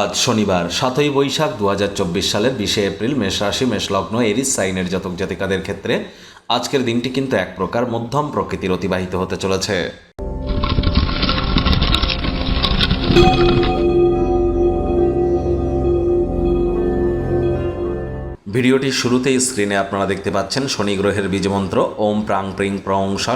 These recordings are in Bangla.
আজ শনিবার, সাতই বৈশাখ দু সালের বিশে এপ্রিল মেষ রাশি, মেষ লগ্ন, এরিস, সাইনের জাতক জাতিকাদের ক্ষেত্রে আজকের দিনটি কিন্তু এক প্রকার মধ্যম প্রকৃতির অতিবাহিত হতে চলেছে। ভিডিওটির শুরুতেই স্ক্রিনে আপনারা দেখতে পাচ্ছেন শনি গ্রহের বীজমন্ত্র, ওম প্রাং প্রিং প্রং স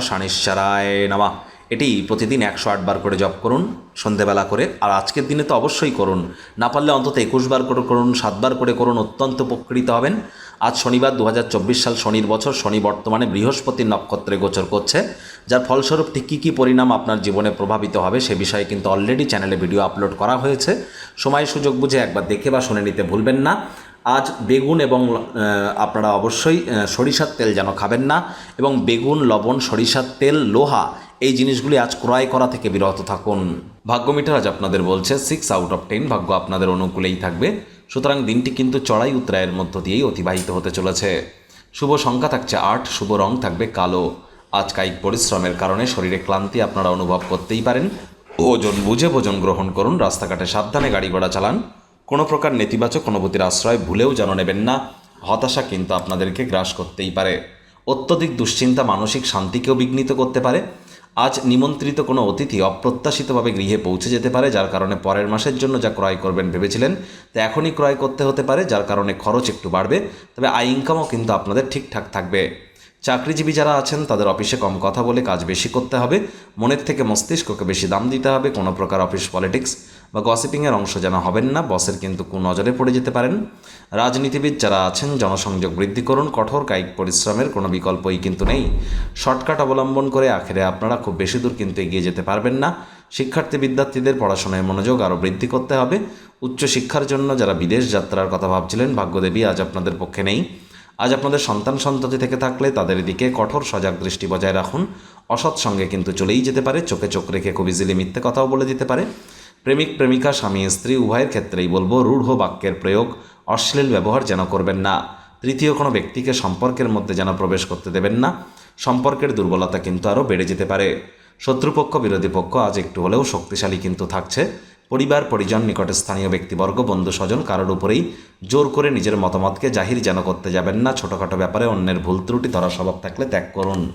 নামা। এটি প্রতিদিন একশো আটবার করে জপ করুন, সন্ধেবেলা করে, আর আজকের দিনে তো অবশ্যই করুন। না পারলে অন্তত একুশ বার করে করুন সাতবার করে করুন, অত্যন্ত উপকৃত হবেন। আজ শনিবার দু হাজার চব্বিশ সাল শনির বছর, শনি বর্তমানে বৃহস্পতির নক্ষত্রে গোচর করছে, যার ফলস্বরূপ ঠিক কী কী পরিণাম আপনার জীবনে প্রভাবিত হবে সে বিষয়ে কিন্তু অলরেডি চ্যানেলে ভিডিও আপলোড করা হয়েছে। সময় সুযোগ বুঝে একবার দেখে বা শুনে নিতে ভুলবেন না। আজ বেগুন এবং আপনারা অবশ্যই সরিষার তেল যেন খাবেন না, এবং বেগুন, লবণ, সরিষার তেল, লোহা এই জিনিসগুলি আজ ক্রয় করা থেকে বিরত থাকুন। ভাগ্য মিটার আজ আপনাদের বলছে সিক্স আউট অফ টেন ভাগ্য আপনাদের অনুকূলেই থাকবে। সুতরাং দিনটি কিন্তু চড়াই উত্তরায়ের মধ্য দিয়েই অতিবাহিত হতে চলেছে। শুভ সংখ্যা থাকছে আট, শুভ রং থাকবে কালো। আজ কায়িক পরিশ্রমের কারণে শরীরে ক্লান্তি আপনারা অনুভব করতেই পারেন। ওজন বুঝে ভোজন গ্রহণ করুন, রাস্তাঘাটে সাবধানে গাড়ি ঘোড়া চালান। কোনো প্রকার নেতিবাচক অনুভূতির আশ্রয় ভুলেও যেন নেবেন না, হতাশা কিন্তু আপনাদেরকে গ্রাস করতেই পারে। অত্যধিক দুশ্চিন্তা মানসিক শান্তিকেও বিঘ্নিত করতে পারে। আজ নিমন্ত্রিত কোনো অতিথি অপ্রত্যাশিতভাবে গৃহে পৌঁছে যেতে পারে, যার কারণে পরের মাসের জন্য যা ক্রয় করবেন ভেবেছিলেন, তা এখনই ক্রয় করতে হতে পারে, যার কারণে খরচ একটু বাড়বে। তবে আয় ইনকামও কিন্তু আপনাদের ঠিকঠাক থাকবে। চাকরিজীবী যারা আছেন, তাদের অফিসে কম কথা বলে কাজ বেশি করতে হবে। মনের থেকে মস্তিষ্ককে বেশি দাম দিতে হবে। কোনো প্রকার অফিস পলিটিক্স বা গসিপিংয়ের অংশ যেন হবেন না বসের কিন্তু কুনজরে পড়ে যেতে পারেন। রাজনীতিবিদ যারা আছেন, জনসংযোগ বৃদ্ধি করুন, কঠোর কায়িক পরিশ্রমের কোনো বিকল্পই কিন্তু নেই। শর্টকাট অবলম্বন করে আখেরে আপনারা খুব বেশি দূর কিন্তু এগিয়ে যেতে পারবেন না। শিক্ষার্থী বিদ্যার্থীদের পড়াশোনায় মনোযোগ আরও বৃদ্ধি করতে হবে। উচ্চশিক্ষার জন্য যারা বিদেশ যাত্রার কথা ভাবছিলেন, ভাগ্যদেবী আজ আপনাদের পক্ষে নেই। আজ আপনাদের সন্তান সন্ততি থেকে থাকলে তাদের দিকে কঠোর সজাগ দৃষ্টি বজায় রাখুন। অসৎ সঙ্গে কিন্তু চলেই যেতে পারে, চোখে চোখ রেখে খুব ইজিলি মিথ্যে কথাও বলে দিতে পারে। প্রেমিক, প্রেমিকা, স্বামী, স্ত্রী, উভয়ের ক্ষেত্রেই বলব, রূঢ় বাক্যের প্রয়োগ অশ্লীল ব্যবহার যেন করবেন না। তৃতীয় কোনো ব্যক্তিকে সম্পর্কের মধ্যে যেন প্রবেশ করতে দেবেন না। সম্পর্কের দুর্বলতা কিন্তু আরও বেড়ে যেতে পারে। শত্রুপক্ষ, বিরোধী পক্ষ আজ একটু হলেও শক্তিশালী কিন্তু থাকছে। পরিবার, পরিজন, নিকটে স্থানীয় ব্যক্তিবর্গ, বন্ধু, স্বজন কারোর উপরেই জোর করে নিজের মতামতকে জাহির যেন করতে যাবেন না। ছোটোখাটো ব্যাপারে অন্যের ভুল ত্রুটি ধরা স্বভাব থাকলে ত্যাগ করুন।